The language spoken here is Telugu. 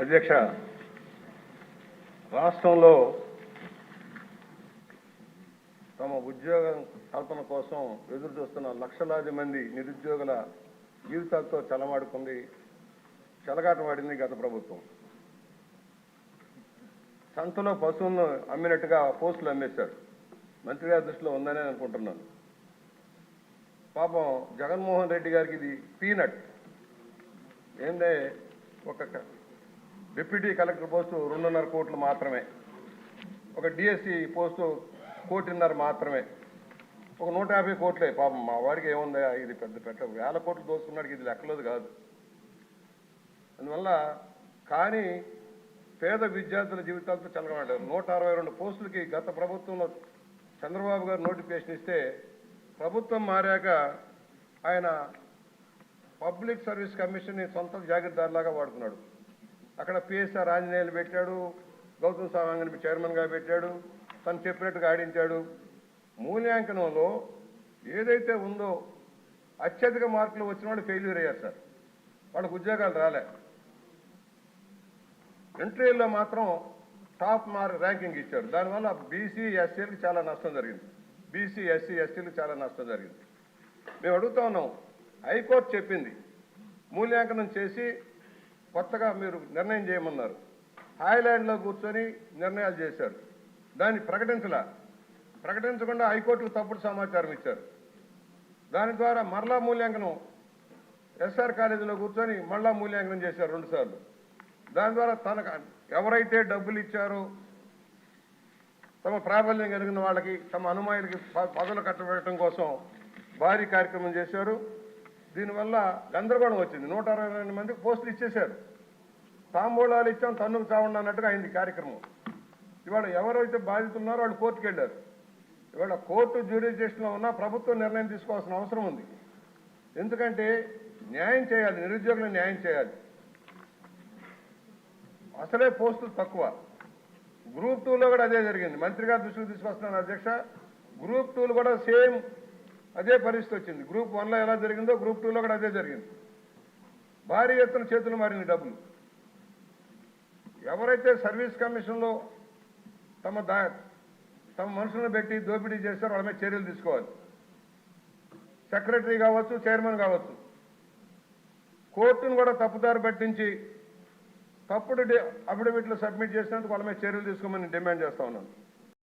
అధ్యక్ష రాష్ట్రంలో తమ ఉద్యోగ కల్పన కోసం ఎదురు చూస్తున్న లక్షలాది మంది నిరుద్యోగుల జీవితాలతో చలమాడుకుంది చెలగాటమాడింది గత ప్రభుత్వం. సంతలో పశువులను అమ్మినట్టుగా పోస్టులు అమ్మేశారు. మంత్రి గారి దృష్టిలో ఉందని అనుకుంటున్నాను. పాపం జగన్మోహన్ రెడ్డి గారికి ఇది పీనట్. ఏందే ఒక డిప్యూటీ కలెక్టర్ పోస్టు రెండున్నర కోట్లు మాత్రమే. ఒక డిఎస్సి పోస్టు కోటిన్నర మాత్రమే. ఒక నూట యాభై కోట్లే. పాపం మా వాడికి ఏముందా ఇది పెద్ద పెట్ట వేల కోట్లు దోసుకున్నాడికి ఇది లెక్కలేదు కాదు. అందువల్ల కానీ పేద విద్యార్థుల జీవితాలతో చల్లగమాడారు నూట అరవై రెండు పోస్టులకి గత ప్రభుత్వంలో చంద్రబాబు గారు నోటిఫికేషన్ ఇస్తే ప్రభుత్వం మారాక ఆయన పబ్లిక్ సర్వీస్ కమిషన్ని సొంత జాగ్రత్తలాగా వాడుకున్నాడు. అక్కడ పిఎస్ఆర్ ఆంజనేయులు పెట్టాడు గౌతమ్ సావాంగని చైర్మన్గా పెట్టాడు తను చెప్పినట్టుగా ఆడించాడు. మూల్యాంకనంలో ఏదైతే ఉందో అత్యధిక మార్కులు వచ్చిన వాళ్ళు ఫెయిల్యూర్ అయ్యారు సార్. వాళ్ళకు ఉద్యోగాలు రాలే. ఇంటర్వ్యూలో మాత్రం టాప్ మార్క్ ర్యాంకింగ్ ఇచ్చారు. దానివల్ల బీసీ ఎస్సీలకు చాలా నష్టం జరిగింది. బీసీ ఎస్సీ ఎస్టీలకు చాలా నష్టం జరిగింది. మేము అడుగుతా ఉన్నాం. హైకోర్టు చెప్పింది. మూల్యాంకనం చేసి కొత్తగా మీరు నిర్ణయం చేయమన్నారు. థాయిలాండ్లో కూర్చొని నిర్ణయాలు చేశారు. దాన్ని ప్రకటించలా. ప్రకటించకుండా హైకోర్టుకు తప్పుడు సమాచారం ఇచ్చారు. దాని ద్వారా మరలా మూల్యాంకనం ఎస్ఆర్ కాలేజీలో కూర్చొని మళ్ళా మూల్యాంకనం చేశారు రెండుసార్లు దాని ద్వారా తనకు ఎవరైతే డబ్బులు ఇచ్చారో తమ ప్రాబల్యం కలిగిన వాళ్ళకి తమ అనుమాయులకి ప- పదవులు కట్టబెట్టడం కోసం భారీ కార్యక్రమం చేశారు. దీనివల్ల గందరగోళం వచ్చింది. నూట అరవై రెండు మందికి పోస్టులు ఇచ్చేశారు. తాంబూలాలు ఇచ్చాం తన్నుకు చావండి అన్నట్టుగా అయింది కార్యక్రమం. ఇవాళ ఎవరైతే బాధితులు ఉన్నారో వాళ్ళు కోర్టుకు వెళ్ళారు. ఇవాళ కోర్టు జ్యూరిడిక్షన్లో ఉన్న ప్రభుత్వం నిర్ణయం తీసుకోవాల్సిన అవసరం ఉంది. ఎందుకంటే న్యాయం చేయాలి నిరుద్యోగులను న్యాయం చేయాలి. అసలే పోస్టులు తక్కువ. గ్రూప్ టూలో కూడా అదే జరిగింది. మంత్రి గారు దృష్టికి తీసుకొస్తున్నాను అధ్యక్ష. గ్రూప్ టూలు కూడా సేమ్ అదే పరిస్థితి వచ్చింది. గ్రూప్ వన్లో ఎలా జరిగిందో గ్రూప్ టూలో కూడా అదే జరిగింది. భారీ ఎత్తున చేతులు మారింది డబ్బులు. ఎవరైతే సర్వీస్ కమిషన్లో తమ దా తమ మనుషులను పెట్టి దోపిడీ చేస్తారో వాళ్ళ మీద చర్యలు తీసుకోవాలి. సెక్రటరీ కావచ్చు చైర్మన్ కావచ్చు. కోర్టును కూడా తప్పుదారి పట్టించి తప్పుడు అఫిడవిట్లు సబ్మిట్ చేసినందుకు వాళ్ళ మీద చర్యలు తీసుకోమని డిమాండ్ చేస్తా ఉన్నాను.